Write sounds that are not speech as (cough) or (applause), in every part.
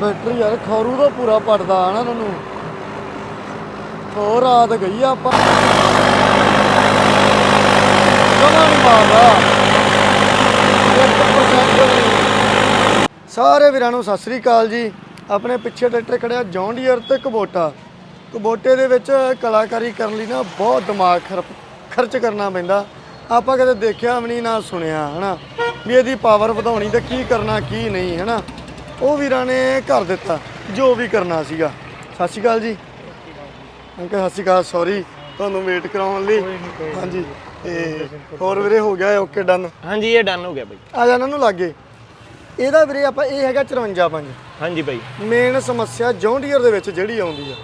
Tractor ਯਾਰ, ਖੌਰੂ ਦਾ ਪੂਰਾ ਪੜਦਾ ਨਾ ਇਹਨਾਂ ਨੂੰ ਹੋਰ ਰਾਤ ਗਈ ਆਪਾਂ। ਜਮਾ ਨਹੀਂ ਮਾਰਦਾ। ਸਾਰੇ ਵੀਰਾਂ ਨੂੰ ਸਤਿ ਸ੍ਰੀ ਅਕਾਲ ਜੀ। ਆਪਣੇ ਪਿੱਛੇ ਟਰੈਕਟਰ ਖੜਿਆ ਜੌਨ ਡੀਅਰ ਤੇ ਕਬੋਟਾ। ਕਬੋਟੇ ਦੇ ਵਿੱਚ ਕਲਾਕਾਰੀ ਕਰਨ ਲਈ ਨਾ ਬਹੁਤ ਦਿਮਾਗ ਖਰਪ- ਖਰਚ ਕਰਨਾ ਪੈਂਦਾ। ਆਪਾਂ ਕਦੇ ਦੇਖਿਆ ਵੀ ਨਹੀਂ, ਨਾ ਸੁਣਿਆ, ਹਨਾ। ਵੀ ਇਹਦੀ ਪਾਵਰ ਵਧਾਉਣੀ ਤੇ ਕੀ ਕਰਨਾ, ਕੀ ਨਹੀਂ, ਹਨਾ। ਉਹ ਵੀਰਾਂ ਨੇ ਕਰ ਦਿੱਤਾ ਜੋ ਵੀ ਕਰਨਾ ਸੀਗਾ। ਸਤਿ ਸ਼੍ਰੀ ਅਕਾਲ ਜੀ। ਅੰਕਲ ਸਤਿ ਸ਼੍ਰੀ ਅਕਾਲ ਸੌਰੀ ਤੁਹਾਨੂੰ ਵੇਟ ਕਰਾਉਣ ਲਈ। ਹਾਂਜੀ ਤੇ ਹੋਰ ਵੀਰੇ ਹੋ ਗਿਆ ਓਕੇ ਡਨ ਹਾਂਜੀ ਇਹ ਡਨ ਹੋ ਗਿਆ ਬਾਈ। ਆ ਜਾਣਾ ਨੂੰ ਲੱਗੇ। ਇਹਦਾ ਵੀਰੇ ਆਪਾਂ ਇਹ ਹੈਗਾ 54 ਪੰਜ। ਹਾਂਜੀ ਬਾਈ। ਮੇਨ ਸਮੱਸਿਆ ਜੌਂਡੀਅਰ ਦੇ ਵਿੱਚ ਜਿਹੜੀ ਆਉਂਦੀ ਆ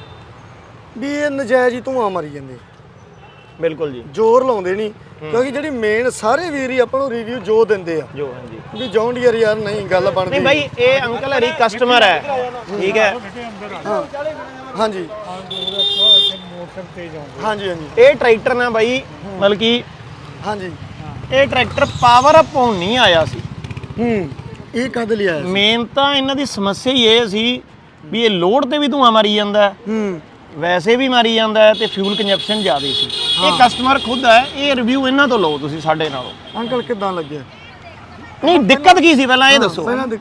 ਵੀ ਇਹ ਨਜਾਇਜ਼ ਹੀ ਧੂਆਂ ਮਾਰੀ ਜਾਂਦੇ ਬਿਲਕੁਲ ਜੀ। ਜ਼ੋਰ ਲਾਉਂਦੇ ਨਹੀਂ ਕਿਉਂਕਿ ਜਿਹੜੀ ਮੇਨ ਸਾਰੇ ਵੀਰ ਹੀ ਆਪਾਂ ਨੂੰ ਰਿਵਿਊ ਜੋ ਦਿੰਦੇ ਆ। ਜੋ ਹਾਂਜੀ। ਵੀ ਜੌਂਡੀਅਰ ਯਾਰ ਨਹੀਂ ਗੱਲ ਬਣਦੀ ਨਹੀਂ ਬਾਈ ਇਹ ਅੰਕਲ ਹਰੀ ਕਸਟਮਰ ਹੈ। ਠੀਕ ਹੈ। ਹਾਂ। ਹਾਂਜੀ। ਹਾਂਜੀ ਹਾਂਜੀ। ਇਹ ਟਰੈਕਟਰ ਨਾ ਬਾਈ ਮਤਲਬ ਕਿ ਹਾਂਜੀ। ਇਹ ਟਰੈਕਟਰ ਪਾਵਰ ਅਪ ਹੋਣ ਨਹੀਂ ਆਇਆ ਸੀ। ਹੂੰ ਇਹ ਕਦ ਲਿਆ? ਮੇਨ ਤਾਂ ਇਹਨਾਂ ਦੀ ਸਮੱਸਿਆ ਹੀ ਇਹ ਸੀ ਵੀ ਇਹ ਲੋਡ ਤੇ ਵੀ ਧੂਆਂ ਮਾਰੀ ਜਾਂਦਾ। ਹੈ, ਵੈਸੇ ਵੀ ਮਾਰੀ ਜਾਂਦਾ ਤੇ ਫਿਊਲ ਕੰਜਪਸ਼ਨ ਜ਼ਿਆਦਾ ਸੀ। ਇਹ ਕਸਟਮਰ ਖੁਦ ਹੈ ਇਹ ਰਿਵਿਊ ਇਹਨਾਂ ਤੋਂ ਲਓ ਤੁਸੀਂ ਸਾਡੇ ਨਾਲੋਂ। ਅੰਕਲ ਕਿਦਾਂ ਲੱਗਿਆ ਨਹੀਂ ਦਿੱਕਤ ਕੀ ਸੀ? ਪਹਿਲਾਂ ਇਹ ਦੱਸੋ। ਪਹਿਲਾਂ ਦੇ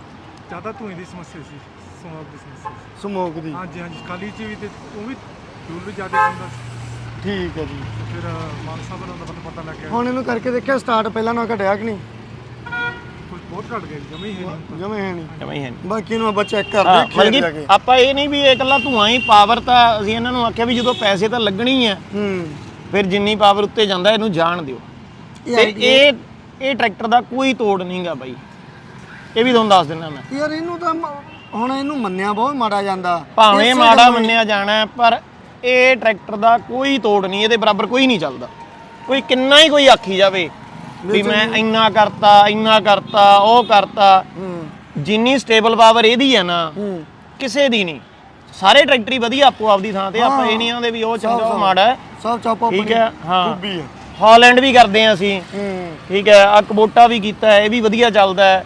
ਜ਼ਿਆਦਾ ਧੂਏ ਦੀ ਸਮੱਸਿਆ ਸੀ ਸਮੋਕ ਦੀ ਸਮੱਸਿਆ। ਸਮੋਕ ਦੀ। ਹਾਂਜੀ ਹਾਂਜੀ ਕਾਲੀ ਚ ਵੀ ਤੇ ਉਹ ਵੀ ਧੂਲ ਵੀ ਜ਼ਿਆਦਾ ਹੁੰਦਾ ਸੀ। ਠੀਕ ਹੈ ਜੀ। ਫਿਰ ਮਾਨ ਸਾਹਿਬ ਨੂੰ ਤਾਂ ਪਤਾ ਲੱਗ ਗਿਆ। ਹੁਣ ਇਹਨੂੰ ਕਰਕੇ ਦੇਖਿਆ ਸਟਾਰਟ ਪਹਿਲਾਂ ਨਾਲ ਘਟਿਆ ਕਿ ਨਹੀਂ? ਕੁਝ ਬਹੁਤ ਘਟ ਗਿਆ ਜਮੇ ਹੀ ਨਹੀਂ। ਜਮੇ ਹੈ ਨਹੀਂ। ਜਮਾਂ ਹੀ ਨਹੀਂ। ਬਾਕੀ ਨੂੰ ਆਪਾਂ ਚੈੱਕ ਕਰਦੇ ਜਾ ਕੇ। ਆਪਾਂ ਇਹ ਨਹੀਂ ਵੀ ਇਹ ਇਕੱਲਾ ਧੂਆਂ ਹੀ ਪਾਵਰ ਤਾਂ ਅਸੀਂ ਇਹਨਾਂ ਨੂੰ ਆਖਿਆ ਵੀ ਜਦੋਂ ਪੈਸੇ ਤਾਂ ਲੱਗਣੀ ਹੈ ਹੂੰ। ਫਿਰ ਜਿੰਨੀ ਪਾਵਰ ਉੱਤੇ ਜਾਂਦਾ ਇਹਨੂੰ ਜਾਣ ਦਿਓ। ਤੇ ਇਹ ਇਹ ਟਰੈਕਟਰ ਦਾ ਕੋਈ ਤੋੜ ਨਹੀਂਗਾ ਬਾਈ। ਇਹ ਵੀ ਤੁਹਾਨੂੰ ਦੱਸ ਦਿੰਦਾ ਮੈਂ। ਯਾਰ ਇਹਨੂੰ ਤਾਂ ਮ- ਹੁਣ ਇਹਨੂੰ ਮੰਨਿਆ ਬਹੁਤ ਮਾੜਾ ਜਾਂਦਾ। ਭਾਵੇਂ ਇਸੇ ਮਾੜਾ ਗੱਲੋਂ- ਮੰਨਿਆ ਜਾਣਾ ਹੈ, ਪਰ ਇਹ ਟਰੈਕਟਰ ਦਾ ਕੋਈ ਤੋੜ ਨਹੀਂ ਇਹਦੇ ਬਰਾਬਰ ਕੋਈ ਨਹੀਂ ਚੱਲਦਾ। ਕੋਈ ਕਿੰਨਾ ਹੀ ਕੋਈ ਆਖੀ ਜਾਵੇ ਵੀ ਮੈਂ ਇੰਨਾ ਕਰਤਾ ਇੰਨਾ ਕਰਤਾ ਉਹ ਕਰਤਾ। ਹੂੰ। ਜਿੰਨੀ ਸਟੇਬਲ ਪਾਵਰ ਇਹਦੀ ਹੈ ਨਾ ਹੂੰ। ਕਿਸੇ ਦੀ ਨਹੀਂ। ਸਾਰੇ ਟਰੈਕਟਰ ਹੀ ਵਧੀਆ ਆਪੋ ਆਪਦੀ ਥਾਂ ਤੇ ਆਪਾਂ ਇਹ ਨਹੀਂ ਆਂਦੇ ਵੀ ਉਹ ਚੰਗਾ ਉਹ ਮਾੜਾ ਹੈ। ਸਭ ਚਾਪਾ ਠੀਕ ਹੈ ਹਾਂ। ਖੂਬੀ ਹੈ। ਹਾਲੈਂਡ ਵੀ ਕਰਦੇ ਆ ਅਸੀਂ। ਹੂੰ। ਠੀਕ ਹੈ ਆ ਕਬੋਟਾ ਵੀ ਕੀਤਾ ਹੈ ਇਹ ਵੀ ਵਧੀਆ ਚੱਲਦਾ ਹੈ।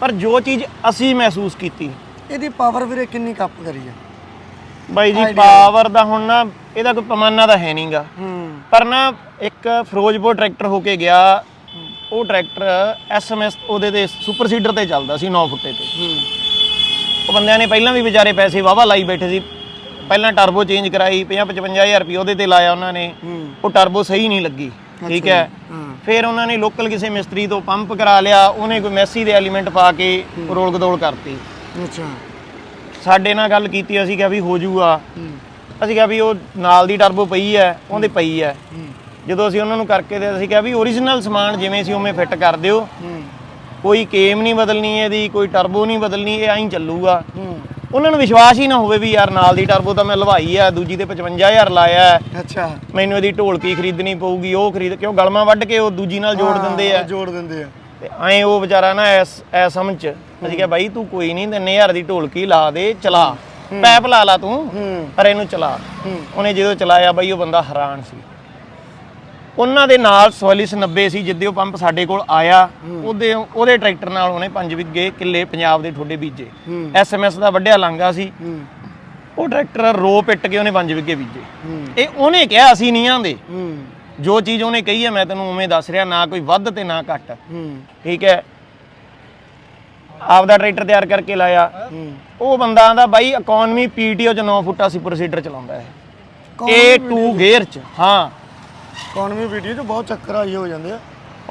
ਪਰ ਜੋ ਚੀਜ਼ ਅਸੀਂ ਮਹਿਸੂਸ ਕੀਤੀ। ਇਹਦੀ ਪਾਵਰ ਵੀਰੇ ਕਿੰਨੀ ਕੱਪ ਕਰੀ ਹੈ? ਬਾਈ ਜੀ ਪਾਵਰ ਦਾ ਹੁਣ ਨਾ ਇਹਦਾ ਕੋਈ ਪਮਾਨਾ ਤਾਂ ਹੈ ਨਹੀਂਗਾ। ਹੂੰ। ਪਰ ਨਾ ਇੱਕ ਫਿਰੋਜ਼ਪੁਰ ਟਰੈਕਟਰ ਹੋ ਕੇ ਗਿਆ। ਉਹ ਟਰੈਕਟਰ ਐਸਐਮਐਸ ਉਹਦੇ ਤੇ ਸੁਪਰ ਸੀਡਰ ਤੇ ਚੱਲਦਾ ਸੀ 9 ਫੁੱਟੇ ਤੇ। ਹੂੰ। ਉਹ ਬੰਦਿਆਂ ਨੇ ਪਹਿਲਾਂ ਵੀ ਵਿਚਾਰੇ ਪੈਸੇ ਵਾਵਾ ਲਾਈ ਬੈਠੇ ਸੀ। ਪਹਿਲਾਂ ਟਰਬੋ ਚੇਂਜ ਕਰਾਈ 50 55000 ਰੁਪਏ ਉਹਦੇ ਤੇ ਲਾਇਆ ਉਹਨਾਂ ਨੇ। ਉਹ ਟਰਬੋ ਸਹੀ ਨਹੀਂ ਲੱਗੀ ਠੀਕ ਹੈ। ਫਿਰ ਉਹਨਾਂ ਨੇ ਲੋਕਲ ਕਿਸੇ ਮਿਸਤਰੀ ਤੋਂ ਪੰਪ ਕਰਾ ਲਿਆ ਉਹਨੇ ਕੋਈ ਮੈਸੀ ਦੇ ਐਲੀਮੈਂਟ ਪਾ ਕੇ ਰੋਲ ਗਦੋਲ ਕਰਤੀ। ਅੱਛਾ। ਸਾਡੇ ਨਾਲ ਗੱਲ ਕੀਤੀ ਅਸੀਂ ਕਿਹਾ ਵੀ ਹੋ ਜਾਊਗਾ। ਹੂੰ। ਅਸੀਂ ਕਿਹਾ ਵੀ ਉਹ ਨਾਲ ਦੀ ਟਰਬੋ ਪਈ ਹੈ ਉਹਦੇ ਪਈ ਹੈ। ਜਦੋਂ ਅਸੀਂ ਉਹਨਾਂ ਨੂੰ ਕਰਕੇ ਦੇ ਅਸੀਂ ਕਿਹਾ ਵੀ ਓਰੀਜਨਲ ਸਮਾਨ ਜਿਵੇਂ ਸੀ ਉਵੇਂ ਫਿੱਟ ਕਰ ਦਿਓ। ਕੋਈ ਕੇਮ ਨਹੀਂ ਬਦਲਣੀ ਇਹਦੀ ਕੋਈ ਟਰਬੋ ਨਹੀਂ ਬਦਲਣੀ ਇਹ ਐਂ ਚੱਲੂਗਾ। ਉਹਨਾਂ ਨੂੰ ਵਿਸ਼ਵਾਸ ਹੀ ਨਾ ਹੋਵੇ ਵੀ ਯਾਰ ਨਾਲ ਦੀ ਟਰਬੋ ਤਾਂ ਮੈਂ ਲਵਾਈ ਆ ਦੂਜੀ ਤੇ 55000 ਲਾਇਆ ਹੈ, ਅੱਛਾ। ਮੈਨੂੰ ਇਹਦੀ ਢੋਲਕੀ ਖਰੀਦਣੀ ਪਊਗੀ ਉਹ ਖਰੀਦ ਕਿਉਂ ਗਲਮਾ ਵੱਢ ਕੇ ਉਹ ਦੂਜੀ ਨਾਲ ਜੋੜ ਦਿੰਦੇ ਆ। ਜੋੜ ਦਿੰਦੇ ਆ। ਤੇ ਐਂ ਉਹ ਵਿਚਾਰਾ ਨਾ ਐਸ ਐ ਸਮਝ ਚ। ਅਸੀਂ ਕਿਹਾ ਬਾਈ ਤੂੰ ਕੋਈ ਨਹੀਂ 3000 ਦੀ ਢੋਲਕੀ ਲਾ ਦੇ ਚਲਾ। ਪੈਪ ਲਾ ਲਾ ਤੂੰ ਹੂੰ। ਪਰ ਇਹਨੂੰ ਚਲਾ। ਹੂੰ। ਉਹਨੇ ਜਦੋਂ ਚਲਾਇਆ ਬਾਈ ਉਹ ਬੰਦਾ ਹੈਰਾਨ ਸੀ। ਉਹਨਾਂ ਦੇ ਨਾਲ 4490 ਸੀ ਜਿੱਦੇ ਉਹ ਪੰਪ ਸਾਡੇ ਕੋਲ ਆਇਆ ਉਹਦੇ ਉਹਦੇ ਟਰੈਕਟਰ ਨਾਲ ਉਹਨੇ 5 ਵਿਗੇ ਕਿੱਲੇ ਪੰਜਾਬ ਦੇ ਠੋਡੇ ਬੀਜੇ। ਐਸਐਮਐਸ ਦਾ ਵੱਡਿਆ ਲਾਂਗਾ ਸੀ। ਉਹ ਟਰੈਕਟਰ ਰੋ ਪਿੱਟ ਕੇ ਉਹਨੇ 5 ਵਿਗੇ ਬੀਜੇ। ਇਹ ਉਹਨੇ ਕਿਹਾ ਅਸੀਂ ਨਹੀਂ ਆਂਦੇ ਜੋ ਚੀਜ਼ ਉਹਨੇ ਕਹੀ ਹੈ ਮੈਂ ਤੈਨੂੰ ਉਵੇਂ ਦੱਸ ਰਿਹਾ ਨਾ ਕੋਈ ਵੱਧ ਤੇ ਨਾ ਘੱਟ। ਠੀਕ ਹੈ? ਆਪਦਾ ਟਰੈਕਟਰ ਤਿਆਰ ਕਰਕੇ ਲਾਇਆ। ਉਹ ਬੰਦਾ ਆਂਦਾ ਬਾਈ ਇਕਨੋਮੀ ਪੀਟੀਓ ਚ 9 ਫੁੱਟਾ ਸੁਪਰ ਸੀਡਰ ਚਲਾਉਂਦਾ ਹੈ A2 ਗੇਅਰ ਚ ਹਾਂ। ਇਕਨੋਮੀ ਵੀਡੀਓ 'ਚ ਬਹੁਤ ਚੱਕਰ ਆਈ ਹੋ ਜਾਂਦੇ ਆ।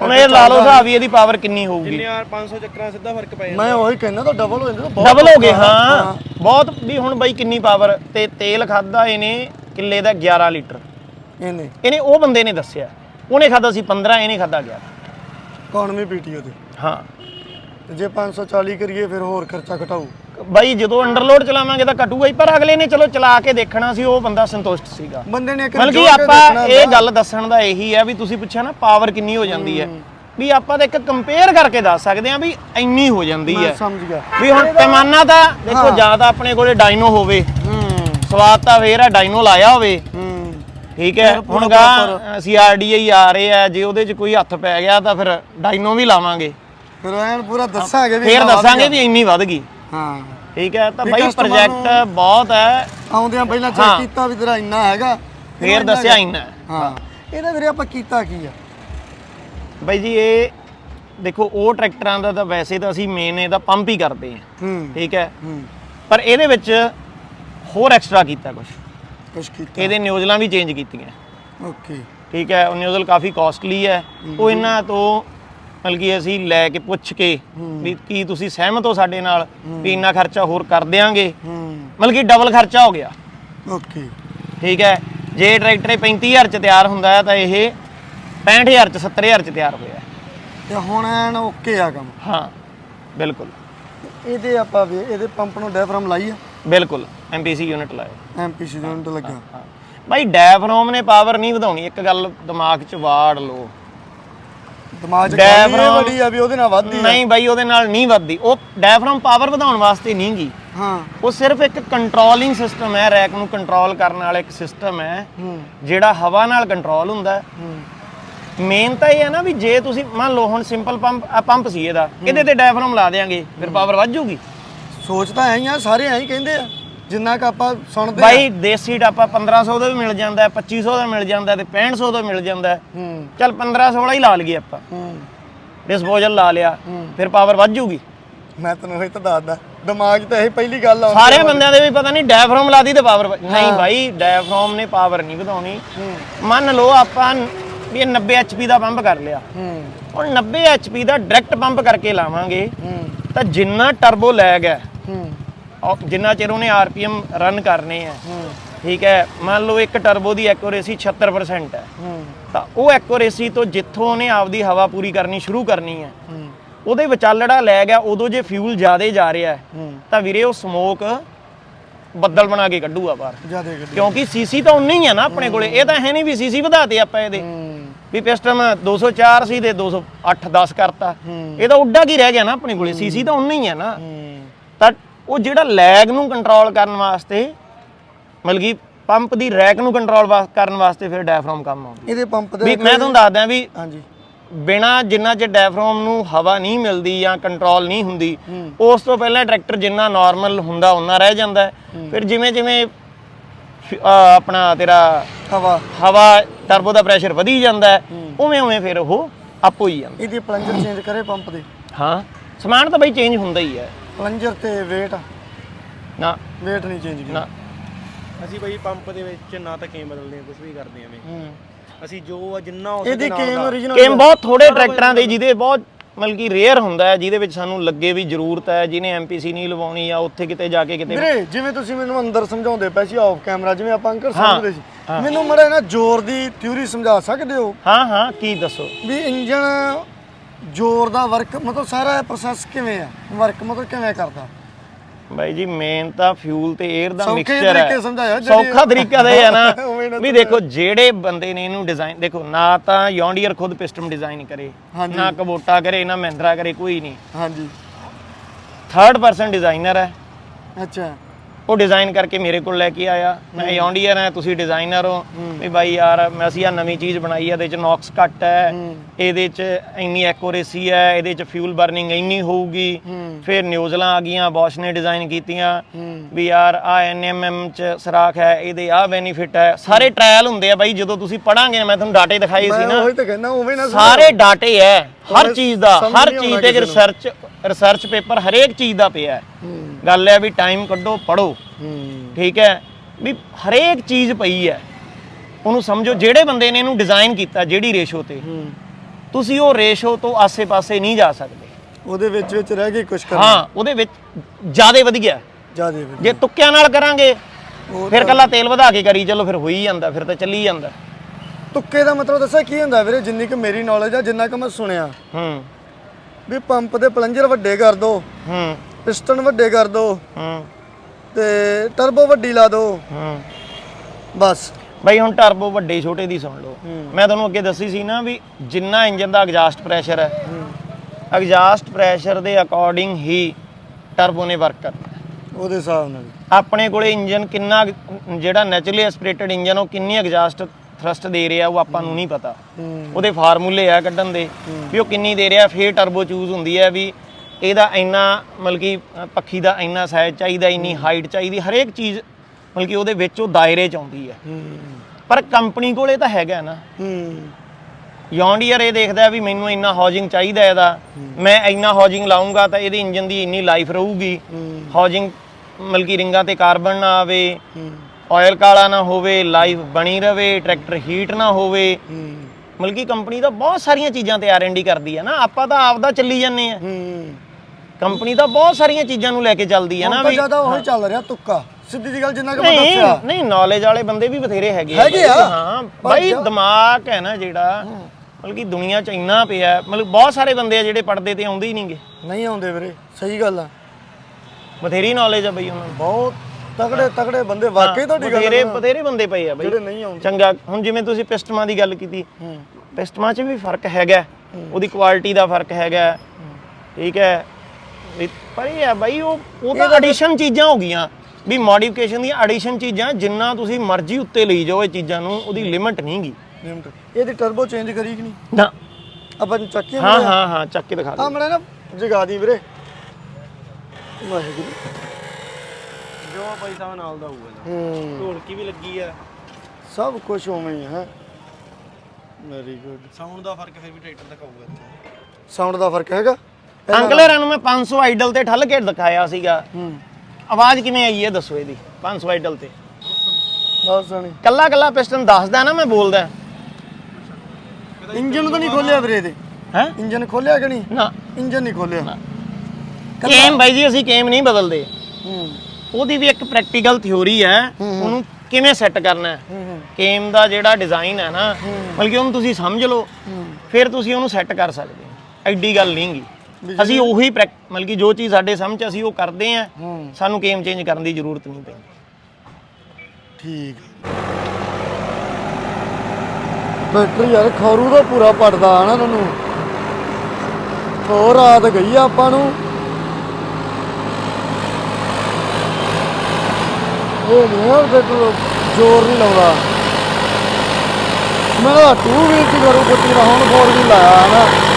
ਹੁਣ ਇਹ ਲਾ ਲਓ ਹਿਸਾਬ ਵੀ ਇਹਦੀ ਪਾਵਰ ਕਿੰਨੀ ਹੋਊਗੀ। ਯਾਰ 500 ਚੱਕਰਾਂ ਸਿੱਧਾ ਫ਼ਰਕ ਪੈ ਮੈਂ ਉਹੀ ਕਹਿੰਦਾ ਤਾਂ ਡਬਲ ਹੋ ਜਾਂਦਾ ਤਾਂ ਬਹੁਤ ਡਬਲ ਹੋ ਗਏ ਹਾਂ। ਬਹੁਤ ਵੀ ਹੁਣ ਬਾਈ ਕਿੰਨੀ ਪਾਵਰ ਤੇ ਤੇਲ ਖਾਦਾ ਇਹਨੇ ਕਿੱਲੇ ਦਾ 11 ਲੀਟਰ। ਇਹਨੇ। ਇਹਨੇ ਉਹ ਬੰਦੇ ਨੇ ਦੱਸਿਆ। ਉਹਨੇ ਖਾਦਾ ਸੀ 15 ਇਹਨੇ ਖਾਦਾ 11 ਇਕਨੋਮੀ ਪੀਟੀਓ ਤੇ। ਹਾਂ। ਤੇ ਜੇ 540 ਕਰੀਏ ਫਿਰ ਹੋਰ ਖਰਚਾ ਘਟਾਊ। ਬਾਈ ਜਦੋਂ ਅੰਡਰਲੋਡ ਚਲਾਵਾਂਗੇ ਤਾਂ ਘਟੂਗਾ ਹੀ ਪਰ ਅਗਲੇ ਨੇ ਚਲੋ ਚਲਾ ਕੇ ਦੇਖਣਾ ਸੀ ਉਹ ਬੰਦਾ ਸੰਤੁਸ਼ਟ ਸੀਗਾ। ਬੰਦੇ ਨੇ ਇੱਕ ਮਤਲਬ ਕਿ ਆਪਾਂ ਇਹ ਗੱਲ ਦੱਸਣ ਦਾ ਇਹੀ ਹੈ ਵੀ ਤੁਸੀਂ ਪੁੱਛਿਆ ਨਾ ਪਾਵਰ ਕਿੰਨੀ ਹੋ ਜਾਂਦੀ ਹੈ। ਵੀ ਆਪਾਂ ਤਾਂ ਇੱਕ ਕੰਪੇਅਰ ਕਰਕੇ ਦੱਸ ਸਕਦੇ ਹਾਂ ਵੀ ਇੰਨੀ ਹੋ ਜਾਂਦੀ ਹੈ। ਸਮਝ ਗਿਆ। ਵੀ ਹੁਣ ਪੈਮਾਨਾ ਤਾਂ ਦੇਖੋ ਜਾਂ ਤਾਂ ਆਪਣੇ ਕੋਲੇ ਡਾਇਨੋ ਹੋਵੇ। ਹੂੰ। ਸਵਾਦ ਤਾਂ ਫੇਰ ਹੈ ਡਾਇਨੋ ਲਾਇਆ ਹੋਵੇ। ਹੂੰ। ਠੀਕ ਹੈ ਹੁਣ ਗਾ ਸੀਆਰਡੀਆਈ ਆ ਰਹੇ ਆ ਜੇ ਉਹਦੇ 'ਚ ਕੋਈ ਹੱਥ ਪੈ ਗਿਆ ਤਾਂ ਫਿਰ ਡਾਇਨੋ ਵੀ ਲਾਵਾਂਗੇ। ਫਿਰ ਐਨ ਪੂਰਾ ਦੱਸਾਂਗੇ ਵੀ ਫੇਰ ਦੱਸਾਂਗੇ। ਵੀ ਇੰਨੀ ਵੱਧ ਗਈ। ਹਾਂ। ਠੀਕ ਹੈ ਤਾਂ ਵੀ ਬਾਈ customer ਪ੍ਰੋਜੈਕਟ ਬਹੁਤ ਹੈ। ਆਉਂਦਿਆਂ ਪਹਿਲਾਂ ਹਾਂ। ਚੈੱਕ ਕੀਤਾ ਵੀ ਤੇਰਾ ਇੰਨਾ ਹੈਗਾ। ਫੇਰ ਇੰਨਾ ਦੱਸਿਆ। ਇੰਨਾ। ਹੈ। ਹਾਂ ਇਹਦਾ ਵੀਰੇ ਆਪਾਂ ਕੀਤਾ ਕੀ ਆ? ਬਾਈ ਜੀ ਇਹ ਦੇਖੋ ਉਹ ਟਰੈਕਟਰਾਂ ਦਾ ਤਾਂ ਵੈਸੇ ਤਾਂ ਅਸੀਂ ਮੇਨ ਇਹਦਾ ਪੰਪ ਹੀ ਕਰਦੇ ਹਾਂ। ਹੂੰ। ਠੀਕ ਹੈ। ਹੂੰ। ਪਰ ਇਹਦੇ ਵਿੱਚ ਹੋਰ ਐਕਸਟਰਾ ਕੀਤਾ ਕੁਝ ਕੁਛ ਕੀਤਾ। ਇਹਦੇ ਨਿਊਜ਼ਲਾਂ ਵੀ ਚੇਂਜ ਕੀਤੀਆਂ। ਓਕੇ ਠੀਕ ਹੈ ਉਹ ਨਿਊਜ਼ਲ ਕਾਫੀ ਕਾਸਟਲੀ ਹੈ। ਉਹ ਇਹਨਾਂ ਤੋਂ ਬਲਕਿ ਅਸੀਂ ਲੈ ਕੇ ਪੁੱਛ ਕੇ ਵੀ ਕੀ ਤੁਸੀਂ ਸਹਿਮਤ ਹੋ ਸਾਡੇ ਨਾਲ ਵੀ ਇੰਨਾ ਖਰਚਾ ਹੋਰ ਕਰ ਦਿਆਂਗੇ? ਹੂੰ। ਮਤਲਬ ਕਿ ਡਬਲ ਖਰਚਾ ਹੋ ਗਿਆ। ਓਕੇ। ਠੀਕ ਹੈ। ਜੇ ਟਰੈਕਟਰ ਇਹ 35000 ਚ ਤਿਆਰ ਹੁੰਦਾ ਹੈ ਤਾਂ ਇਹ 65000 ਚ 70000 ਚ ਤਿਆਰ ਹੋਇਆ। ਤੇ ਹੁਣ ਐਨ ਓਕੇ ਆ ਕੰਮ? ਹਾਂ ਬਿਲਕੁਲ। ਇਹਦੇ ਆਪਾਂ ਵੀ ਇਹਦੇ ਪੰਪ ਨੂੰ ਡਾਇਫਰਾਮ ਲਾਈ ਆ ਬਿਲਕੁਲ ਐਮਪੀਸੀ ਯੂਨਿਟ ਲਾਇਆ ਐਮਪੀਸੀ ਯੂਨਿਟ ਲੱਗਾ। ਬਾਈ ਡਾਇਫਰਾਮ ਨੇ ਪਾਵਰ ਨਹੀਂ ਵਧਾਉਣੀ ਇੱਕ ਗੱਲ ਦਿਮਾਗ 'ਚ ਵਾੜ ਲਓ। ਦਿਮਾਗ 'ਚ ਗੱਲ ਇਹ Diaphragm- ਬੜੀ ਆ ਵੀ ਉਹਦੇ ਨਾਲ ਵੱਧਦੀ ਆ। ਨਹੀਂ ਬਾਈ ਉਹਦੇ ਨਾਲ ਨਹੀਂ ਵੱਧਦੀ। ਉਹ ਡਾਇਫਰਾਮ ਪਾਵਰ ਵਧਾਉਣ ਵਾਸਤੇ ਨਹੀਂ ਗੀ ਹਾਂ। ਉਹ ਸਿਰਫ ਇੱਕ ਕੰਟਰੋਲਿੰਗ ਸਿਸਟਮ ਹੈ ਰੈਕ ਨੂੰ ਕੰਟਰੋਲ ਕਰਨ ਵਾਲਾ ਇੱਕ ਸਿਸਟਮ ਹੈ ਹੂੰ। ਜਿਹੜਾ ਹਵਾ ਨਾਲ ਕੰਟਰੋਲ ਹੁੰਦਾ ਹੈ। ਹੂੰ। ਮੇਨ ਤਾਂ ਇਹ ਹੈ ਨਾ ਵੀ ਜੇ ਤੁਸੀਂ ਮੰਨ ਲਓ ਹੁਣ ਸਿੰਪਲ ਪੰਪ ਆ ਪੰਪ ਸੀ ਇਹਦਾ। ਇਹਦੇ ਤੇ ਡਾਇਫਰਾਮ ਲਾ ਦੇਾਂਗੇ ਫਿਰ ਪਾਵਰ ਵੱਧ ਜਾਊਗੀ। ਸੋਚ ਤਾਂ ਐਂ ਹੀ ਆ ਸਾਰੇ ਐਂ ਹੀ ਕਹਿੰਦੇ ਆ। ਜਿੰਨਾ ਕ ਆਪਾਂ ਸੁਣਦੇ ਆ। ਬਾਈ ਦੇਸੀ ਡਾਪਾ 1500 ਦਾ ਵੀ ਮਿਲ ਜਾਂਦਾ ਹੈ 2500 ਦਾ ਮਿਲ ਜਾਂਦਾ ਹੈ ਤੇ 6500 ਦਾ ਮਿਲ ਜਾਂਦਾ। ਹੈ। ਹੂੰ ਚੱਲ 1500 ਵਾਲਾ ਹੀ ਲਾ ਲਈਏ ਆਪਾਂ। ਹੂੰ। ਡਿਸਪੋਜ਼ਲ ਲਾ ਲਿਆ ਫਿਰ ਪਾਵਰ ਵੱਧ ਜਾਊਗੀ ਮੈਂ ਤੈਨੂੰ ਇਹ ਤਾਂ ਦੱਸਦਾ ਦਿਮਾਗ 'ਚ ਤਾਂ ਇਹ ਪਹਿਲੀ ਗੱਲ ਆਉਂਦੀ ਸਾਰੇ ਬੰਦਿਆਂ ਦੇ ਵੀ ਪਤਾ ਨਹੀਂ ਡਾਇਫਰਾਮ ਲਾਦੀ ਤੇ ਪਾਵਰ ਨਹੀਂ ਬਾਈ ਡਾਇਫਰਾਮ ਨੇ ਪਾਵਰ ਨਹੀਂ ਵਧਾਉਣੀ। ਮੰਨ ਲਓ ਆਪਾਂ ਵੀ ਇਹ 90 ਐਚਪੀ ਦਾ ਪੰਪ ਕਰ ਲਿਆ। ਹੂੰ। ਹੁਣ 90 ਐਚਪੀ ਦਾ ਡਾਇਰੈਕਟ ਪੰਪ ਕਰਕੇ ਲਾਵਾਂਗੇ ਹੂੰ। ਤਾਂ ਜਿੰਨਾ ਟਰਬੋ ਲੈਗ ਹੈ। ਜਿੰਨਾ ਚਿਰ ਉਹਨੇ ਆਰਪੀਐਮ ਰਨ ਕਰਨੇ ਆ। ਠੀਕ ਹੈ ਮੰਨ ਲਓ ਇੱਕ ਟਰਬੋ ਦੀ ਐਕੂਰੇਸੀ 76% ਹੈ। ਤਾਂ ਉਹ ਐਕੂਰੇਸੀ ਤੋਂ ਜਿੱਥੋਂ ਉਹਨੇ ਆਪਦੀ ਹਵਾ ਪੂਰੀ ਕਰਨੀ ਸ਼ੁਰੂ ਕਰਨੀ ਹੈ ਉਹਦੇ ਵਿਚਾਲੜਾ ਲੈ ਗਿਆ ਉਦੋਂ ਜੇ ਫਿਊਲ ਜ਼ਿਆਦੇ ਜਾ ਰਿਹਾ ਹੈ ਹੂੰ। ਤਾਂ ਵੀਰੇ ਉਹ ਸਮੋਕ ਬੱਦਲ ਬਣਾ ਕੇ ਕੱਢੂਗਾ ਬਾਹਰ। ਜਿਆਦੇ ਗੱਡੀ ਕਿਉਂਕਿ ਸੀਸੀ ਤਾਂ ਉਨੀ ਹੀ ਆ ਨਾ ਆਪਣੇ ਕੋਲੇ ਇਹ ਤਾਂ ਹੈ ਨਹੀਂ ਵੀ ਸੀਸੀ ਵਧਾਤੇ ਆਪਾਂ ਇਹਦੇ। ਹੂੰ। ਵੀ ਪਿਸਟਨ 204 ਸੀ ਤੇ 208 10 ਕਰਤਾ। ਇਹ ਤਾਂ ਉੱਡਾ ਕੀ ਰਹਿ ਗਿਆ ਨਾ ਆਪਣੇ ਕੋਲੇ ਸੀਸੀ ਤਾਂ ਉਨੀ ਹੀ ਆ ਨਾ। ਹੂੰ। ਤਾਂ ਉਹ ਜਿਹੜਾ ਲੈਗ ਨੂੰ ਕੰਟਰੋਲ ਕਰਨ ਵਾਸਤੇ ਮਤਲਬ ਕਿ ਪੰਪ ਦੀ ਰੈਕ ਨੂੰ ਕੰਟਰੋਲ ਕਰਨ ਵਾਸਤੇ ਫਿਰ ਡਾਇਫਰਾਮ ਕੰਮ ਆਉਂਦਾ ਇਹਦੇ ਪੰਪ ਦੇ ਵੀ ਮੈਂ ਤੁਹਾਨੂੰ ਦੱਸਦਾ ਵੀ ਹਾਂਜੀ। ਬਿਨਾ ਜਿੰਨਾ ਚ ਡਾਇਫਰਾਮ ਨੂੰ ਹਵਾ ਨਹੀਂ ਮਿਲਦੀ ਜਾਂ ਕੰਟਰੋਲ ਨਹੀਂ ਹੁੰਦੀ ਉਸ ਤੋਂ ਪਹਿਲਾਂ ਟਰੈਕਟਰ ਜਿੰਨਾ ਨਾਰਮਲ ਹੁੰਦਾ ਉਹਨਾਂ ਰਹਿ ਜਾਂਦਾ ਹੈ। ਫਿਰ ਜਿਵੇਂ ਜਿਵੇਂ ਆਪਣਾ ਤੇਰਾ ਹਵਾ। ਹਵਾ ਟਰਬੋ ਦਾ ਪ੍ਰੈਸ਼ਰ ਵਧੀ ਜਾਂਦਾ ਹੈ, ਉਵੇਂ ਉਵੇਂ ਫਿਰ ਉਹ ਅਪ ਹੋਈ ਜਾਂਦਾ। ਇਹਦੀ ਪਲੰਜਰ ਚੇਂਜ ਕਰੇ ਪੰਪ ਦੇ। ਹਾਂ। ਸਮਾਨ ਤਾਂ ਬਈ ਚੇਂਜ ਹੁੰਦਾ ਹੀ ਹੈ। ਪਲੰਜਰ ਤੇ weight ਨਾ। weight ਨਹੀਂ ਚੇਂਜ ਕੀਤਾ। ਨਾ ਅਸੀਂ ਬਈ ਪੰਪ ਦੇ ਵਿੱਚ ਨਾ ਤਾਂ ਕੇਮ ਬਦਲਦੇ ਆ ਕੁਝ ਵੀ ਕਰਦੇ ਆਂ ਹੂੰ। ਅਸੀਂ ਜੋ ਆ ਜਿੰਨਾ ਉਸ ਇਹਦੀ ਕੇਮ origignal ਕੇਮ ਬਹੁਤ ਥੋੜੇ ਟਰੈਕਟਰਾਂ ਦੇ ਜਿਹਦੇ ਬਹੁਤ ਮਤਲਬ ਕਿ ਰੇਅਰ ਹੁੰਦਾ ਹੈ ਜਿਹਦੇ ਵਿੱਚ ਸਾਨੂੰ ਲੱਗੇ ਵੀ ਜ਼ਰੂਰਤ ਹੈ ਜਿਹਨੇ ਐਮਪੀਸੀ ਨਹੀਂ ਲਵਾਉਣੀ ਆ ਉੱਥੇ ਕਿਤੇ ਜਾ ਕੇ ਕਿਤੇ ਵੀਰੇ ਜਿਵੇਂ ਤੁਸੀਂ ਮੈਨੂੰ ਅੰਦਰ ਸਮਝਾਉਂਦੇ ਪਏ ਸੀ ਆਫ ਕੈਮਰਾ ਜਿਵੇਂ ਆਪਾਂ ਅੰਕਰ ਸਮਝਦੇ ਸੀ। ਮੈਨੂੰ ਮੜਾ ਨਾ ਜ਼ੋਰ ਦੀ ਥਿਊਰੀ ਸਮਝਾ ਸਕਦੇ ਹੋ? ਹਾਂ ਹਾਂ ਕੀ ਦੱਸੋ? ਵੀ ਇੰਜਨ ਜ਼ੋਰ ਦਾ ਵਰਕ ਮਤਲਬ ਸਾਰਾ ਪ੍ਰੋਸੈਸ ਕਿਵੇਂ ਆ? ਵਰਕ ਮਤਲਬ ਕਿਵੇਂ ਕਰਦਾ? ਬਾਈ ਜੀ ਮੇਨ ਤਾਂ ਫਿਊਲ ਤੇ 에ਅਰ ਦਾ ਮਿਕਸਚਰ ਤਰੀਕੇ ਹੈ। ਸਮਝਾਇਆ ਜਿਹੜੀ- ਸੌਖਾ ਤਰੀਕਾ ਇਹ ਹੈ ਨਾ। (laughs) ਵੀ ਦੇਖੋ ਜਿਹੜੇ ਬੰਦੇ ਨੇ ਇਹਨੂੰ ਡਿਜ਼ਾਈਨ ਦੇਖੋ ਨਾ ਤਾਂ ਯੌਂਡੀਅਰ ਖੁਦ ਪਿਸਟਨ ਡਿਜ਼ਾਈਨ ਕਰੇ। ਨਾ ਕਬੋਟਾ ਕਰੇ ਨਾ ਮਹਿੰਦਰਾ ਕਰੇ ਕੋਈ ਨਹੀਂ। ਹਾਂਜੀ। ਥਰਡ ਪਰਸਨ ਡਿਜ਼ਾਈਨਰ ਹੈ। ਅੱਛਾ। ਉਹ ਡਿਜ਼ਾਈਨ ਕਰਕੇ ਮੇਰੇ ਕੋਲ ਲੈ ਕੇ ਆਇਆ। ਮੈਂ ਯੌਂਡੀਅਰ ਹਾਂ ਤੁਸੀਂ ਡਿਜ਼ਾਈਨਰ ਹੋ। ਵੀ ਬਾਈ ਯਾਰ ਮੈਂ ਅਸੀਂ ਆ ਨਵੀਂ ਚੀਜ਼ ਬਣਾਈ ਹੈ ਇਹਦੇ ਚ ਨੌਕਸ ਘੱਟ ਹੈ। ਇਹਦੇ ਚ ਇੰਨੀ ਐਕੂਰੇਸੀ ਹੈ ਇਹਦੇ ਚ ਫਿਊਲ ਬਰਨਿੰਗ ਇੰਨੀ ਹੋਊਗੀ। ਫਿਰ ਨਿਊਜ਼ਲਾਂ ਆ ਗਈਆਂ ਬੌਸ਼ ਨੇ ਡਿਜ਼ਾਈਨ ਕੀਤੀਆਂ। ਵੀ ਯਾਰ ਆ ਐਨਐਮਐਮ ਚ ਸਰਾਖ ਹੈ ਇਹਦੇ ਆ ਬੈਨੀਫਿਟ ਹੈ। ਸਾਰੇ ਟ੍ਰਾਇਲ ਹੁੰਦੇ ਆ ਬਾਈ ਜਦੋਂ ਤੁਸੀਂ ਪੜਾਂਗੇ ਮੈਂ ਤੁਹਾਨੂੰ ਡਾਟੇ ਦਿਖਾਏ ਸੀ ਨਾ। ਉਹੀ ਤਾਂ ਕਹਿੰਦਾ ਉਵੇਂ ਨਾ ਸਾਰੇ ਡਾਟੇ ਹੈ ਹਰ ਚੀਜ਼ ਦਾ ਹਰ ਚੀਜ਼ ਤੇ। ਰਿਸਰਚ ਰਿਸਰਚ ਪੇਪਰ ਹਰੇਕ ਚੀਜ਼ ਦਾ ਪਿਆ ਹੈ। ਗੱਲ ਹੈ ਵੀ ਟਾਈਮ ਕੱਢੋ ਪੜੋ ਠੀਕ ਹੈ? ਵੀ ਹਰੇਕ ਚੀਜ਼ ਪਈ ਹੈ। ਉਹਨੂੰ ਸਮਝੋ ਜਿਹੜੇ ਬੰਦੇ ਨੇ ਇਹਨੂੰ ਡਿਜ਼ਾਈਨ ਕੀਤਾ ਜਿਹੜੀ ਰੇਸ਼ੋ ਤੇ ਤੁਸੀਂ ਉਹ ਰੇਸ਼ੋ ਤੋਂ ਆਸੇ-ਪਾਸੇ ਨਹੀਂ ਜਾ ਸਕਦੇ। ਉਹਦੇ ਵਿੱਚ ਵਿੱਚ ਰਹਿ ਗਈ ਕੁਛ ਕਰਨਾ। ਹਾਂ ਉਹਦੇ ਵਿੱਚ ਜ਼ਿਆਦਾ ਵਧੀਆ। ਜਿਆਦੇ ਜੇ ਤੁੱਕਿਆਂ ਨਾਲ ਕਰਾਂਗੇ ਫਿਰ ਕੱਲਾ ਤੇਲ ਵਧਾ ਕੇ ਕਰੀ ਚਲੋ ਫਿਰ ਹੋ ਹੀ ਜਾਂਦਾ ਫਿਰ ਤਾਂ ਚੱਲੀ ਜਾਂਦਾ। ਤੁੱਕੇ ਦਾ ਮਤਲਬ ਦੱਸਿਆ ਕੀ ਹੁੰਦਾ ਵੀਰੇ ਜਿੰਨੀ ਕਿ ਮੇਰੀ ਨੌਲੇਜ ਆ ਜਿੰਨਾ ਕਿ ਮੈਂ ਸੁਣਿਆ। ਹੂੰ। ਵੀ ਪੰਪ ਦੇ ਪਲੰਜਰ ਵੱਡੇ ਕਰ ਦੋ। ਹੂੰ। ਪਿਸਟਨ ਵੱਡੇ ਕਰ ਦੋ। ਹੂੰ। ਤੇ ਟਰਬੋ ਵੱਡੀ ਲਾ ਦੋ। ਹੂੰ। ਬਸ। ਬਈ ਹੁਣ ਟਰਬੋ ਵੱਡੇ ਛੋਟੇ ਦੀ ਸੁਣ ਲਓ। ਮੈਂ ਤੁਹਾਨੂੰ ਅੱਗੇ ਦੱਸੀ ਸੀ ਨਾ ਵੀ ਜਿੰਨਾ ਇੰਜਨ ਦਾ ਐਗਜ਼ਾਸਟ ਪ੍ਰੈਸ਼ਰ ਹੈ। ਐਗਜ਼ਾਸਟ ਪ੍ਰੈਸ਼ਰ ਦੇ ਅਕੋਰਡਿੰਗ ਹੀ ਟਰਬੋ ਨੇ ਵਰਕ ਕਰਨਾ। ਉਹਦੇ ਹਿਸਾਬ ਨਾਲ। ਆਪਣੇ ਕੋਲੇ ਇੰਜਨ ਕਿੰਨਾ ਜਿਹੜਾ ਨੈਚੁਰਲੀ ਐਸਪੀਰੇਟਡ ਇੰਜਨ ਉਹ ਕਿੰਨੀ ਐਗਜ਼ਾਸਟ ਥਰਸਟ ਦੇ ਰਿਹਾ ਉਹ ਆਪਾਂ ਨੂੰ ਨਹੀਂ ਪਤਾ। ਉਹਦੇ ਫਾਰਮੂਲੇ ਆ ਕੱਢਣ ਦੇ। ਵੀ ਉਹ ਕਿੰਨੀ ਦੇ ਰਿਹਾ ਫੇਰ ਟਰਬੋ ਚੂਜ਼ ਹੁੰਦੀ ਹੈ ਵੀ ਇਹਦਾ ਇੰਨਾ ਮਤਲਬ ਕਿ ਪੱਖੀ ਦਾ ਇੰਨਾ ਸਾਈਜ਼ ਚਾਹੀਦਾ ਇੰਨੀ ਹਾਈਟ ਚਾਹੀਦੀ ਹਰੇਕ ਚੀਜ਼ ਮਤਲਬ ਕਿ ਉਹਦੇ ਵਿੱਚ ਉਹ ਦਾਇਰੇ ਚ ਆਉਂਦੀ ਹੈ। ਪਰ ਕੰਪਨੀ ਕੋਲ ਇਹ ਤਾਂ ਹੈਗਾ ਨਾ। ਯੌਂਡੀਅਰ ਇਹ ਦੇਖਦਾ ਵੀ ਮੈਨੂੰ ਇੰਨਾ ਹੌਜਿੰਗ ਚਾਹੀਦਾ ਇਹਦਾ। ਮੈਂ ਇੰਨਾ ਹੌਜਿੰਗ ਲਾਉਂਗਾ ਤਾਂ ਇਹਦੇ ਇੰਜਨ ਦੀ ਇੰਨੀ ਲਾਈਫ ਰਹੂਗੀ। ਹੌਜਿੰਗ ਮਤਲਬ ਕਿ ਰਿੰਗਾਂ ਤੇ ਕਾਰਬਨ ਨਾ ਆਵੇ। ਆਇਲ ਕਾਲਾ ਨਾ ਹੋਵੇ ਲਾਈਫ ਬਣੀ ਰਵੇ ਟਰੈਕਟਰ ਹੀਟ ਨਾ ਹੋਵੇ। ਮਤਲਬ ਕਿ ਕੰਪਨੀ ਤਾਂ ਬਹੁਤ ਸਾਰੀਆਂ ਚੀਜ਼ਾਂ ਤੇ ਆਰ&ਡੀ ਕਰਦੀ ਹੈ ਨਾ। ਆਪਾਂ ਤਾਂ ਆਪਦਾ ਚੱਲੀ ਜਾਂਦੇ ਆ ਹੂੰ। ਕੰਪਨੀ ਤਾਂ ਬਹੁਤ ਸਾਰੀਆਂ ਚੀਜ਼ਾਂ ਨੂੰ ਲੈ ਕੇ ਚੱਲਦੀ ਹੈ ਨਾ ਵੀ ਜ਼ਿਆਦਾ ਉਹ ਚੱਲ ਰਿਹਾ ਤੁੱਕਾ। ਸਿੱਧੀ ਜੀ ਗੱਲ ਜਿੰਨਾ ਕਿ ਮੈਂ ਨਹੀਂ ਦੱਸਿਆ। ਨਹੀਂ ਨੌਲੇਜ ਵਾਲੇ ਬੰਦੇ ਵੀ ਬਥੇਰੇ ਹੈਗੇ ਹੈਗੇ ਬਾਈ। ਆ। ਹਾਂ ਪਰ ਬਾਈ ਜੋ- ਦਿਮਾਗ ਹੈ ਨਾ ਜਿਹੜਾ। ਮਤਲਬ ਕਿ ਦੁਨੀਆ 'ਚ ਇੰਨਾ ਪਿਆ ਹੈ, ਮਤਲਬ ਬਹੁਤ ਸਾਰੇ ਬੰਦੇ ਆ ਜਿਹੜੇ ਪੜਦੇ ਤੇ ਆਉਂਦੇ ਹੀ ਨਹੀਂਗੇ ਨਹੀਂ ਆਉਂਦੇ ਵੀਰੇ ਸਹੀ ਗੱਲ ਆ। ਬਥੇਰੀ ਨੌਲੇਜ ਆ ਬਈ ਉਹਨਾਂ ਨੂੰ। ਬਹੁਤ ਤਗੜੇ ਤਗੜੇ ਬੰਦੇ ਵਾਕਈ ਤੁਹਾਡੀ ਗੱਲ ਬਥੇਰੇ ਨਾਲ ਬਥੇਰੇ ਬੰਦੇ ਪਏ ਆ ਬਈ। ਜਿਹੜੇ ਨਹੀਂ ਆਉਂਦੇ। ਚੰਗਾ ਹੁਣ ਜਿਵੇਂ ਤੁਸੀਂ ਪਿਸਟਮਾਂ ਦੀ ਗੱਲ ਕੀਤੀ। ਹੂੰ। ਪਿਸਟਮਾਂ 'ਚ ਵੀ ਫ਼ਰਕ ਹੈਗਾ। ਉਹਦੀ ਕੁਆਲਿਟੀ ਦਾ ਫ਼ਰਕ ਹੈਗਾ। ਠੀਕ ਹੈ। ਵੀ ਪਰ ਇਹ ਆ ਬਾਈ ਉਹ ਉਹ ਤਾਂ ਐਡੀਸ਼ਨ ਚੀਜ਼ਾਂ ਹੋ ਗਈਆਂ। ਵੀ ਮੋਡੀਫਿਕੇਸ਼ਨ ਦੀਆਂ ਐਡੀਸ਼ਨ ਚੀਜ਼ਾਂ ਜਿੰਨਾ ਤੁਸੀਂ ਮਰਜ਼ੀ ਉੱਤੇ ਲਈ ਜਾਓ ਇਹ ਚੀਜ਼ਾਂ ਨੂੰ ਉਹਦੀ ਲਿਮਿਟ ਨਹੀਂਗੀ ਲਿਮਟ ਇਹਦੀ ਟਰਬੋ ਚੇਂਜ ਕਰੀ ਕਿ ਨਹੀਂ? ਨਾ। ਆਪਾਂ ਨੂੰ ਚੱਕੀ ਹਾਂ ਹਾਂ ਹਾਂ ਚੱਕ ਕੇ ਦਿਖਾ ਆ ਦੇ ਮੜਾ ਨਾ ਜਗਾ ਦੀ ਵੀਰੇ। ਵਾਹਿਗੁਰੂ। ਜੋ ਸਾਹਿਬ ਨਾਲ ਦਾ ਹੋਊਗਾ ਹੂੰ। ਢੋਲਕੀ ਵੀ ਲੱਗੀ ਆ। ਸਭ ਕੁਝ ਉਵੇਂ ਹੀ ਹੈ। ਵੈਰੀ ਗੁੱਡ ਸਾਊਂਡ ਦਾ ਫ਼ਰਕ ਫਿਰ ਵੀ ਟਰੈਕਟਰ ਦਾ ਕਹੂਗਾ ਇੱਥੇ। ਸਾਊਂਡ ਦਾ ਫ਼ਰਕ ਹੈਗਾ? ਅੰਕਲਰਾਂ ਨੂੰ ਮੈਂ 500 ਆਈਡਲ ਤੇ ਠੱਲ ਕੇ ਦਿਖਾਇਆ ਸੀਗਾ। ਹੂੰ। ਆਵਾਜ਼ ਕਿਵੇਂ ਆਈ ਹੈ ਦੱਸੋ ਇਹਦੀ 500 ਆਈਡਲ ਤੇ? ਬਹੁਤ ਸੋਹਣੀ। ਕੱਲਾ ਕੱਲਾ ਪਿਸਟਨ ਦੱਸਦਾ ਨਾ ਮੈਂ ਬੋਲਦਾ। ਇੰਜਨ ਤਾਂ ਨਹੀਂ ਖੋਲਿਆ ਵੀਰੇ ਇਹਦੇ। ਹੈ? ਇੰਜਨ ਖੋਲਿਆ ਕਿ ਨਹੀਂ? ਨਾ। ਇੰਜਨ ਨਹੀਂ ਖੋਲਿਆ। ਕੇਮ ਬਾਈ ਜੀ ਅਸੀਂ ਕੇਮ ਨਹੀਂ ਬਦਲਦੇ। ਹੂੰ। ਉਹਦੀ ਵੀ ਇੱਕ ਪ੍ਰੈਕਟੀਕਲ ਥਿਉਰੀ ਹੈ ਉਹਨੂੰ ਕਿਵੇਂ ਸੈੱਟ ਕਰਨਾ ਹੈ। ਕੇਮ ਦਾ ਜਿਹੜਾ ਡਿਜ਼ਾਈਨ ਹੈ ਨਾ ਬਲਕਿ ਉਹਨੂੰ ਤੁਸੀਂ ਸਮਝ ਲਓ ਫਿਰ ਤੁਸੀਂ ਉਹਨੂੰ ਸੈੱਟ ਕਰ ਸਕਦੇ ਹੋ। ਐਡੀ ਗੱਲ ਨਹੀਂਗੀ ਅਸੀਂ ਉਹੀ ਪ੍ਰੈਕ- ਮਤਲਬ ਕਿ ਜੋ ਚੀਜ਼ ਸਾਡੇ ਸਮਝ 'ਚ ਅਸੀਂ ਉਹ ਕਰਦੇ ਆ ਹੂੰ। ਸਾਨੂੰ ਕੇਮ ਚੇਂਜ ਕਰਨ ਦੀ ਜ਼ਰੂਰਤ ਨਹੀਂ ਪੈਂਦੀ। ਠੀਕ ਬੈਟਰੀ ਯਾਰ ਖੌਰੂ ਦਾ ਪੂਰਾ ਪੜਦਾ ਆ ਨਾ ਤੁਹਾਨੂੰ ਹੋਰ ਰਾਤ ਗਈ ਆ ਆਪਾਂ ਨੂੰ। ਉਹ ਮੇਰ ਬੈਟਰ ਜ਼ੋਰ ਨਹੀਂ ਲਾਉਂਦਾ। ਮੈਂ ਤਾਂ ਟੂ ਵੀਲ ਚ ਕਰੂ ਕੁੱਤੀ ਦਾ ਹੁਣ ਫੋਰ ਵੀ ਲਾਇਆ ਨਾ।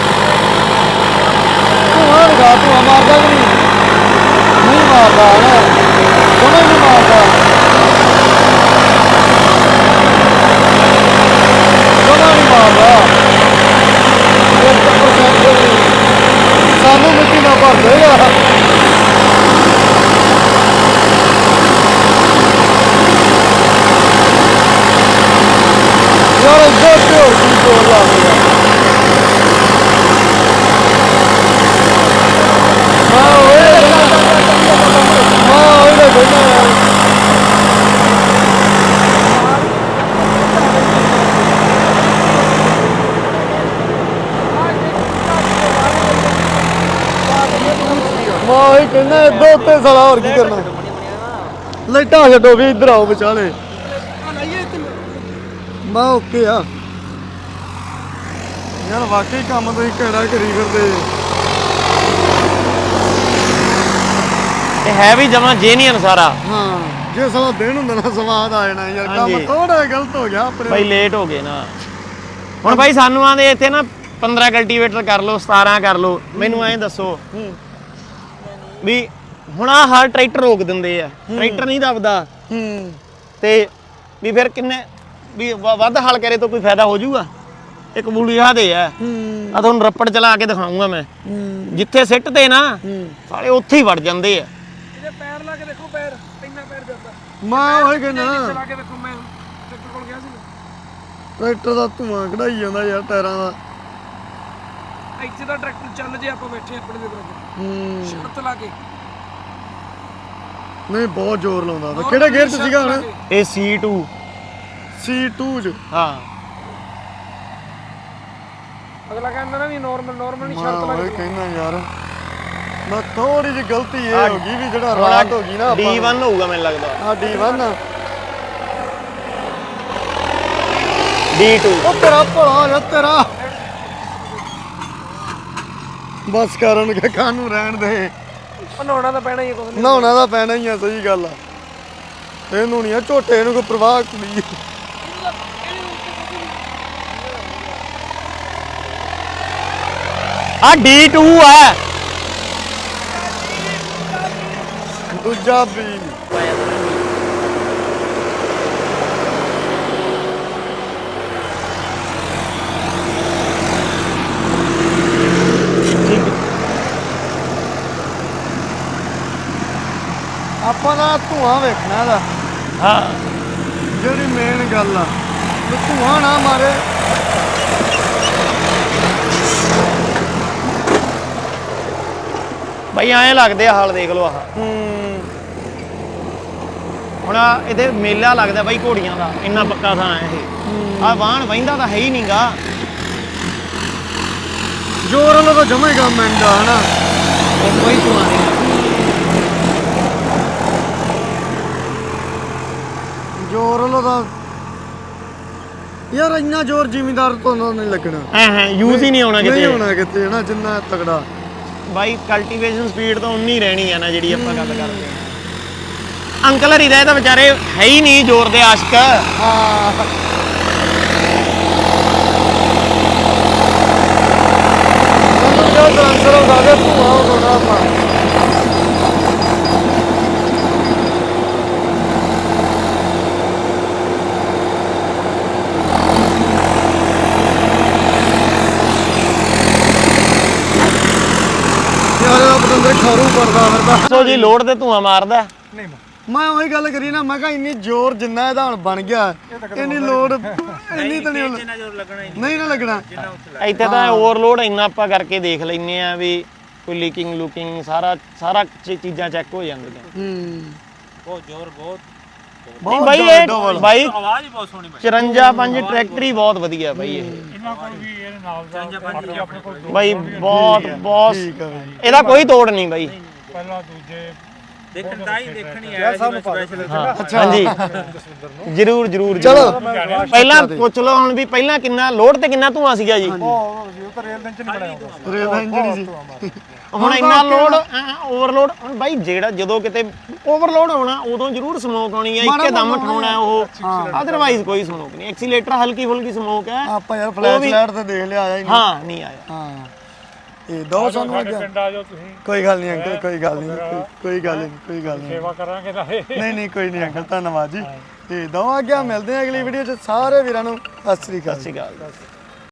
ਤੂੰ ਹਾਂ ਲਗਾ ਤੂੰ ਮਾਰਦਾ ਕਿ ਨਹੀਂ ਨਹੀਂ ਮਾਰਦਾ ਨਾ ਕੋਨੇ ਨਹੀਂ ਮਾਰਦਾ ਜਮਾ ਨਹੀਂ ਮਾਰਦਾ 100% ਵੀ ਨਹੀਂ। ਸਾਨੂੰ ਮਿੱਟੀ ਨਾ ਭਰ ਦੇਗਾ ਯਾਰ ਇੱਧਰ ਤੇ ਹੋਰ ਕੀ ਜ਼ੋਰ ਲਾ ਦੇਗਾ ਹਾਂ ਓਏ ਹਾਂ ਓਏ ਕਹਿੰਦਾ ਯਾਰ ਮੈਂ ਹੀ ਕਹਿੰਦਾ ਉੱਤੇ ਸਾਲਾ ਹੋਰ ਕੀ ਕਰਨਾ? ਲਾਈਟਾਂ ਛੱਡੋ ਵੀ ਇੱਧਰ ਆਓ ਵਿਚਾਲੇ। ਮੈਂ ਓਕੇ ਆ। ਯਾਰ ਵਾਕਈ ਕੰਮ ਤੁਸੀਂ ਕਿਹੜਾ ਕਰੀ ਫਿਰਦੇ ਇਹ ਹੈ ਵੀ ਜਮਾ ਜੇਨੀਅਨ ਸਾਰਾ। ਹਾਂ ਜੇ ਸਾਲਾ ਦਿਨ ਹੁੰਦਾ ਨਾ ਸਵਾਦ ਆ ਜਾਣਾ ਯਾਰ ਕੰਮ ਹਾਂਜੀ। ਥੋੜਾ ਗਲਤ ਹੋ ਗਿਆ ਆਪਣੇ ਬਾਈ ਲੇਟ ਹੋ ਗਏ ਨਾ। ਹੁਣ ਬਾਈ ਸਾਨੂੰ ਆਂਦੇ ਇੱਥੇ ਨਾ 15 ਕਲਟੀਵੇਟਰ ਕਰ ਲਓ 17 ਕਰ ਲਓ। ਮੈਨੂੰ ਐਂ ਦੱਸੋ ਹੂੰ। ਵੀ ਹੁਣ ਆ ਹਰ ਟਰੈਕਟਰ ਰੋਕ ਦਿੰਦੇ ਆ। ਟਰੈਕਟਰ ਨਹੀਂ ਦਬਦਾ। ਹੂੰ। ਤੇ ਵੀ ਫਿਰ ਕਿੰਨੇ ਵੀ ਵੱਧ ਹਲ ਕਰੇ ਤਾਂ ਕੋਈ ਫਾਇਦਾ ਹੋ ਜਾਊਗਾ। ਇੱਕ ਬੁਲੀਆ ਦੇ ਆ। ਹੂੰ। ਆ ਤੁਹਾਨੂੰ ਰੱਪੜ ਚਲਾ ਕੇ ਦਿਖਾਉਂਗਾ ਮੈਂ। ਹੂੰ। ਜਿੱਥੇ ਸਿੱਟ ਤੇ ਨਾ ਹੂੰ। ਸਾਲੇ ਉੱਥੇ ਹੀ ਵੜ ਜਾਂਦੇ ਆ। ਇਹਦੇ ਪੈਰ ਲਾ ਕੇ ਦੇਖੋ ਪੈਰ ਇੰਨਾ ਪੈਰ ਜਾਂਦਾ। ਮੈਂ ਉਹ ਕਹਿੰਦਾ ਲਾ ਕੇ ਦੇਖੋ ਮੈਂ ਟਰੈਕਟਰ ਕੋਲ ਗਿਆ ਸੀ ਟਰੈਕਟਰ ਦਾ ਧੂਆਂ ਕਢਾਈ ਜਾਂਦਾ ਯਾਰ ਟਾਇਰਾਂ ਦਾ। ਇੱਥੇ ਦਾ ਟਰੈਕਟਰ ਚੱਲ ਜੇ ਆਪਾਂ ਬੈਠੇ ਆਪਣੇ ਦੇ ਬਰਾਬਰ। ਹੂੰ। ਸ਼ਰਤ ਲਾ ਕੇ। ਨਹੀਂ ਬਹੁਤ ਜ਼ੋਰ ਲਾਉਂਦਾ। ਵਾ। ਕਿਹੜੇ ਗੇਅਰ 'ਚ ਸੀਗਾ ਹੁਣ ਇਹ C2 C2 'ਚ? ਹਾਂ। ਅਗਲਾ ਕਹਿੰਦਾ ਨਾ ਵੀ ਨਾਰਮਲ ਨਾਰਮਲ ਨਹੀਂ ਮੈਂ ਸ਼ਰਤ ਲਾ ਕੇ ਕਹਿੰਦਾ ਯਾਰ। ਮੈਂ ਥੋੜੀ ਜਿਹੀ ਗਲਤੀ ਇਹ ਹੋ ਗਈ ਵੀ ਜਿਹੜਾ ਰਾਤ ਹੋ ਗਈ ਨਾ ਆਪਾਂ ਨੂੰ। D1 ਹੋਊਗਾ ਮੈਨੂੰ ਲੱਗਦਾ। ਆ। D1 D2 ਉਹ ਤੇਰਾ ਭਲਾ ਨਾ ਤੇਰਾ। ਬਸ ਕਰਨਗੇ ਕਾਨੂੰ ਰਹਿਣ ਦੇ। ਨਹਾਉਣਾ ਤਾਂ ਪੈਣਾ ਹੀ ਆ ਨਹੀਂ। ਨਹਾਉਣਾ ਤਾਂ ਪੈਣਾ ਹੀ ਆ ਸਹੀ ਗੱਲ ਆ। ਇਹਨੂੰ ਨਹੀਂ ਆ ਝੋਟੇ ਨੂੰ ਕੋਈ ਪ੍ਰਵਾਹ ਨਹੀਂ ਆ D2 ਆ ਦੂਜਾ ਵੀ ਆਪਾਂ ਦਾ ਧੂਆਂ ਵੇਖਣਾ ਇਹਦਾ। ਹਾਂ। ਜਿਹੜੀ ਮੇਨ ਗੱਲ ਆ ਵੀ ਧੂਆਂ ਨਾ ਮਾਰੇ। ਬਾਈ ਐਂ ਲੱਗਦੇ ਆ ਹਾਲ ਦੇਖ ਲਓ ਆਹ। ਹੂੰ। ਹੁਣ ਆਹ ਇਹਦੇ ਮੇਲਾ ਲੱਗਦਾ ਬਾਈ ਘੋੜੀਆਂ ਦਾ ਇੰਨਾ ਪੱਕਾ ਥਾਂ ਹੈ ਇਹ। ਆ ਵਾਹਣ ਵਹਿੰਦਾ ਤਾਂ ਹੈ ਹੀ ਨਹੀਂਗਾ ਜੋਰ ਤਾਂ ਜਮਾ ਕੰਮ ਐਂਦਾ ਹਨਾ। ਕੋਈ ਧੂਆਂ ਨਹੀਂ ਜੋਰ ਤਾਂ ਯਾਰ ਇੰਨਾ ਜ਼ੋਰ ਜ਼ਿਮੀਦਾਰ ਤੋਂ ਨਾ ਨਹੀਂ ਲੱਗਣਾ। ਹਾਂ ਹਾਂ ਯੂਜ਼ ਹੀ ਨਹੀਂ ਹੋਣਾ ਨਹੀਂ ਕਿਤੇ। ਹੋਣਾ ਕਿਤੇ ਹਨਾ ਜਿੰਨਾ ਤਗੜਾ ਬਾਈ ਕਲਟੀਵੇਸ਼ਨ ਸਪੀਡ ਤਾਂ ਉਨੀ ਰਹਿਣੀ ਆ ਨਾ ਜਿਹੜੀ ਆਪਾਂ ਗੱਲ ਕਰਦੇ ਆ। ਅੰਕਲ ਹਰੀ ਦਾ ਤਾਂ ਵਿਚਾਰੇ ਹੈ ਹੀ ਨਹੀਂ ਜ਼ੋਰ ਦੇ ਆਸ਼ਕ। ਹਾਂ। ਮੈਨੂੰ ਜੋ ਟ੍ਰਾਂਸਫਰ ਹੁੰਦਾ ਤੇ ਧੂਆਂ ਉਡਾਉਣਾ ਆਪਾਂ ਯਾਰ ਖਾਰੂ ਪਰਦਾ ਫਿਰਦਾ। ਸੋ ਜੀ ਲੋਡ ਤੇ ਧੂਆਂ ਮਾਰਦਾ ਮੈਂ ਉਹੀ ਗੱਲ ਕਰੀ ਨਾ ਮੈਂ ਕਿਹਾ ਇੰਨੀ ਜ਼ੋਰ ਜਿੰਨਾ ਇਹਦਾ ਹੁਣ ਬਣ ਗਿਆ ਇੰਨੀ ਲੋਡ ਇੰਨੀ ਤਾਂ ਨਹੀਂ ਹੁਣ- ਨਹੀਂ। ਨਾ ਲੱਗਣਾ। ਇੱਥੇ ਤਾਂ ਓਵਰਲੋਡ ਇੰਨਾ ਆਪਾਂ ਕਰਕੇ ਦੇਖ ਲੈਨੇ ਆ ਵੀ ਕੋਈ ਲੀਕਿੰਗ ਲੁਕਿੰਗ ਸਾਰਾ ਸਾਰਾ ਚੀ- ਚੀਜ਼ਾਂ ਚੈੱਕ ਹੋ ਜਾਂਦੀਆਂ। ਹੂੰ। ਬਹੁਤ ਜ਼ੋਰ ਬਹੁਤ ਨਹੀਂ ਬਹੁਤ ਬਾਈ ਇਹ। ਬਾਈ ਆਵਾਜ਼ ਹੀ ਬਹੁਤ ਸੋਹਣੀ 54 ਪੰਜ ਟਰੈਕਟਰ ਹੀ ਬਹੁਤ ਵਧੀਆ ਬਾਈ ਇਹ। ਇਹਨਾਂ ਕੋਲ ਵੀ ਇਹ ਨਾਲ ਦਾ ਬਾਕੀ ਆਪਣੇ ਕੋਲ ਦੋ ਬਾਈ ਬਹੁਤ ਬਹੁਤ ਬਈ ਇਹਦਾ ਕੋਈ ਤੋੜ ਨਹੀਂ ਬਾਈ। ਪਹਿਲਾਂ ਦੂਜੇ ਦੇਖਣ ਤਾਂ ਹੀ ਦੇਖਣੀ ਹੈ ਸਾਨੂੰ ਸਪੈਸ਼ਲ ਹਾਂਜੀ। ਜਰੂਰ ਜਰੂਰ ਚਲੋ। ਪਹਿਲਾਂ ਪੁੱਛ ਲਓ ਹੁਣ ਵੀ ਪਹਿਲਾਂ ਕਿੰਨਾ ਲੋਡ ਤੇ ਕਿੰਨਾ ਧੂਆਂ ਸੀਗਾ ਜੀ? ਉਹ ਜੀ ਉਹ ਤਾਂ ਰੇਲ ਇੰਜਨ ਬਣਾਇਆ ਦਾ ਇੰਜਨ ਸੀ। ਹੁਣ ਇੰਨਾ ਲੋਡ ਓਵਰਲੋਡ ਹੁਣ ਬਾਈ ਜਿਹੜਾ ਜਦੋਂ ਕਿਤੇ ਓਵਰਲੋਡ ਹੋਣਾ ਉਦੋਂ ਜ਼ਰੂਰ ਸਮੋਕ ਆਉਣੀ ਹੈ ਇੱਕੇ ਦਮ ਠਾਉਣਾ ਉਹ। ਅਦਰਵਾਈਜ਼ ਕੋਈ ਸਮੋਕ ਨਹੀਂ। ਐਕਸੀਲੇਟਰ ਹਲਕੀ ਫੁਲਕੀ ਸਮੋਕ ਹੈ। ਆਪਾਂ ਯਾਰ ਫਲੈਸ਼ ਲਾਈਟ ਤੇ ਦੇਖ ਲਿਆ ਆਇਆ ਹੀ ਨਹੀਂ। ਹਾਂ ਨਹੀਂ ਆਇਆ। ਹਾਂ। ਇਹ ਦੋ ਸਾਨੂੰ ਸਾਡੇ ਅੱਗੇ। ਪਿੰਡ ਆ ਜਾਓ ਤੁਸੀਂ। ਕੋਈ ਗੱਲ ਨਹੀਂ ਅੰਕਲ ਕੋਈ ਗੱਲ ਨਹੀਂ ਕੋਈ- ਗੱਲ ਨਹੀਂ ਕੋਈ ਗੱਲ ਨਹੀਂ। ਸੇਵਾ ਕਰਾਂਗੇ ਨਾਲੇ। ਨਹੀਂ ਨਹੀਂ ਕੋਈ ਨਹੀਂ ਅੰਕਲ ਧੰਨਵਾਦ ਜੀ। ਤੇ ਦੋ ਅੱਗੇ ਮਿਲਦੇ ਆ ਅਗਲੀ ਵੀਡੀਓ ਚ। ਸਾਰੇ ਵੀਰਾਂ ਨੂੰ ਸਤਿ ਸ੍ਰੀ ਅਕਾਲ। ਸਤਿ ਸ਼੍ਰੀ ਅਕਾਲ।